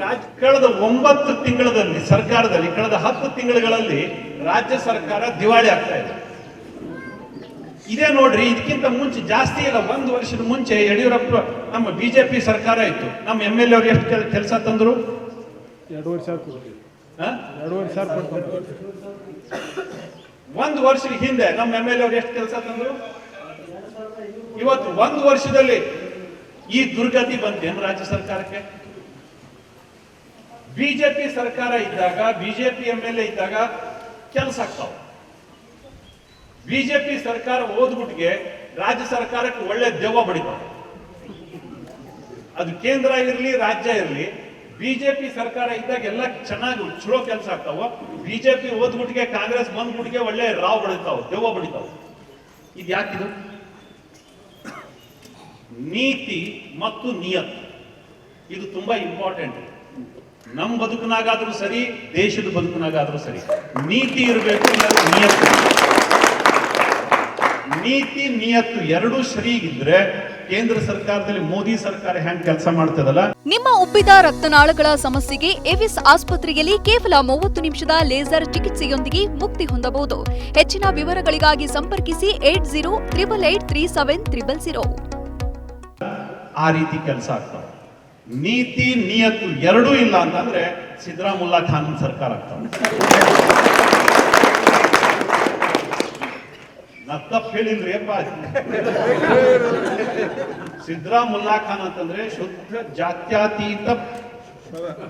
ರಾಜ್ ಕಳೆದ ಒಂಬತ್ತು ತಿಂಗಳಲ್ಲಿ ಸರ್ಕಾರದಲ್ಲಿ ಕಳೆದ ಹತ್ತು ತಿಂಗಳುಗಳಲ್ಲಿ ರಾಜ್ಯ ಸರ್ಕಾರ ದಿವಾಳಿ ಆಗ್ತಾ ಇದೆ. ಇದೇ ನೋಡ್ರಿ ಇದಕ್ಕಿಂತ ಮುಂಚೆ ಜಾಸ್ತಿ ಇಲ್ಲ ಒಂದು ವರ್ಷದ ಮುಂಚೆ ಯಡಿಯೂರಪ್ಪ ನಮ್ಮ ಬಿಜೆಪಿ ಸರ್ಕಾರ ಇತ್ತು. ನಮ್ಮ ಎಂ ಎಲ್ ಅವ್ರು ಎಷ್ಟು ಕೆಲಸ ತಂದ್ರು? ಎರಡೂವರೆ ಸಾವಿರ ಒಂದು ವರ್ಷದ ಹಿಂದೆ ನಮ್ಮ ಎಂ ಎಲ್ ಅವ್ರು ಎಷ್ಟು ಕೆಲಸ ತಂದ್ರು? ಇವತ್ತು ಒಂದು ವರ್ಷದಲ್ಲಿ ಈ ದುರ್ಗತಿ ಬಂತೇನು ರಾಜ್ಯ ಸರ್ಕಾರಕ್ಕೆ? ಬಿಜೆಪಿ ಸರ್ಕಾರ ಇದ್ದಾಗ ಬಿಜೆಪಿ ಎಂ ಎಲ್ ಎ ಇದ್ದಾಗ ಕೆಲಸ ಆಗ್ತಾವ. ಬಿಜೆಪಿ ಸರ್ಕಾರ ಓದ್ಬಿಟ್ಟಿಗೆ ರಾಜ್ಯ ಸರ್ಕಾರಕ್ಕೆ ಒಳ್ಳೆ ದೆವ್ವ ಬಡಿತಾವ. ಅದು ಕೇಂದ್ರ ಇರಲಿ, ರಾಜ್ಯ ಇರಲಿ, ಬಿಜೆಪಿ ಸರ್ಕಾರ ಇದ್ದಾಗ ಎಲ್ಲ ಚೆನ್ನಾಗಿ ಚಲೋ ಕೆಲಸ ಆಗ್ತಾವ. ಬಿಜೆಪಿ ಓದ್ಬಿಟ್ಟಿಗೆ ಕಾಂಗ್ರೆಸ್ ಬಂದ್ಬಿಟ್ಗೆ ಒಳ್ಳೆ ರಾವ್ ಬಡಿತಾವ, ದೆವ್ವ ಬಡಿತಾವ. ಇದು? ಯಾಕಿದು ನೀತಿ ಮತ್ತು ನಿಯತ್. ಇದು ತುಂಬಾ ಇಂಪಾರ್ಟೆಂಟ್ ನಮ್ಮ ಬದುಕಿನಾಗಾದ್ರೂ ಸರಿ ದೇಶದ ಬದುಕಿನಾಗಾದ್ರೂ ಸರಿ. ನೀತಿ ಇರಬೇಕು ನಿಯತ್ತು. ನೀತಿ ನಿಯತ್ತು ಎರಡೂ ಸರಿ ಇದ್ರೆ ಕೇಂದ್ರ ಸರ್ಕಾರದಲ್ಲಿ ಮೋದಿ ಸರ್ಕಾರ ಹೆಂಗ್ ಕೆಲಸ ಮಾಡ್ತದಲ್ಲ? ನಿಮ್ಮ ಉಬ್ಬಿದ ರಕ್ತನಾಳಗಳ ಸಮಸ್ಯೆಗೆ ಎವಿಸ್ ಆಸ್ಪತ್ರೆಯಲ್ಲಿ ಕೇವಲ ಮೂವತ್ತು ನಿಮಿಷದ ಲೇಸರ್ ಚಿಕಿತ್ಸೆಯೊಂದಿಗೆ ಮುಕ್ತಿ ಹೊಂದಬಹುದು. ಹೆಚ್ಚಿನ ವಿವರಗಳಿಗಾಗಿ ಸಂಪರ್ಕಿಸಿ eight zero triple eight three seven triple zero. ಆ ರೀತಿ ಕೆಲಸ ಆಗ್ತಾವ ನೀತಿ, ನಿಯತ್ತು ಎರಡೂ ಇಲ್ಲ ಅಂತಂದ್ರೆ ಸಿದ್ದರಾಮುಲ್ಲಾ ಖಾನ್ ಸರ್ಕಾರ ಆಗ್ತಾವೆ ತಪ್ಪು ಹೇಳಿಲ್ರಿ ಅಪ್ಪ. ಸಿದ್ದರಾಮುಲ್ಲಾ ಖಾನ್ ಅಂತಂದ್ರೆ ಶುದ್ಧ ಜಾತ್ಯಾತೀತ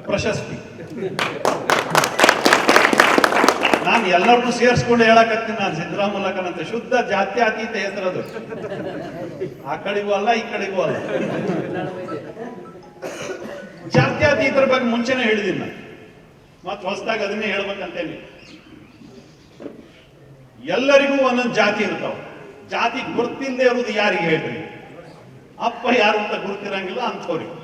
ಪ್ರಶಸ್ತಿ. ನಾನು ಎಲ್ಲರನ್ನೂ ಸೇರಿಸ್ಕೊಂಡು ಹೇಳಕತ್ತೀನಿ ನಾನು ಸಿದ್ದರಾಮುಲ್ಲಾ ಖಾನ್ ಅಂತ. ಶುದ್ಧ ಜಾತ್ಯತೀತ ಹೆಸರದು. ಆ ಕಡೆಗೂ ಅಲ್ಲ, ಈ ಕಡೆಗೂ ಅಲ್ಲ. ಜಾತ್ಯತೀತರ ಬಗ್ಗೆ ಮುಂಚೆನೆ ಹೇಳಿದ್ದೀನಿ ಮತ್ತೆ ಹೊಸದಾಗಿ ಅದನ್ನೇ ಹೇಳ್ಬೇಕಂತೇನೆ. ಎಲ್ಲರಿಗೂ ಒಂದೊಂದು ಜಾತಿ ಇರ್ತಾವ. ಜಾತಿ ಗುರ್ತಿಲ್ಲದೆ ಇರೋದು ಯಾರಿಗೆ ಹೇಳ್ರಿ? ಅಪ್ಪ ಯಾರು ಅಂತ ಗುರುತಿರಂಗಿಲ್ಲ ಅಂಥವ್ರಿಗೆ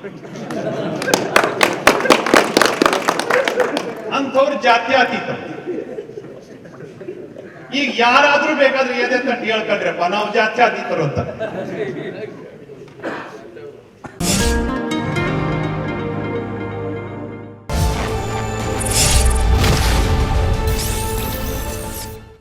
ಅಂಥವ್ರು ಜಾತಿ ಆತೀತ ಈಗ ಯಾರಾದ್ರೂ ಬೇಕಾದ್ರೆ ಎದೆ ತಟ್ಟಿ ಹೇಳ್ಕೊಂಡ್ರಪ್ಪ, ನಾವು ಜಾತಿ ಆತೀತರು ಅಂತ.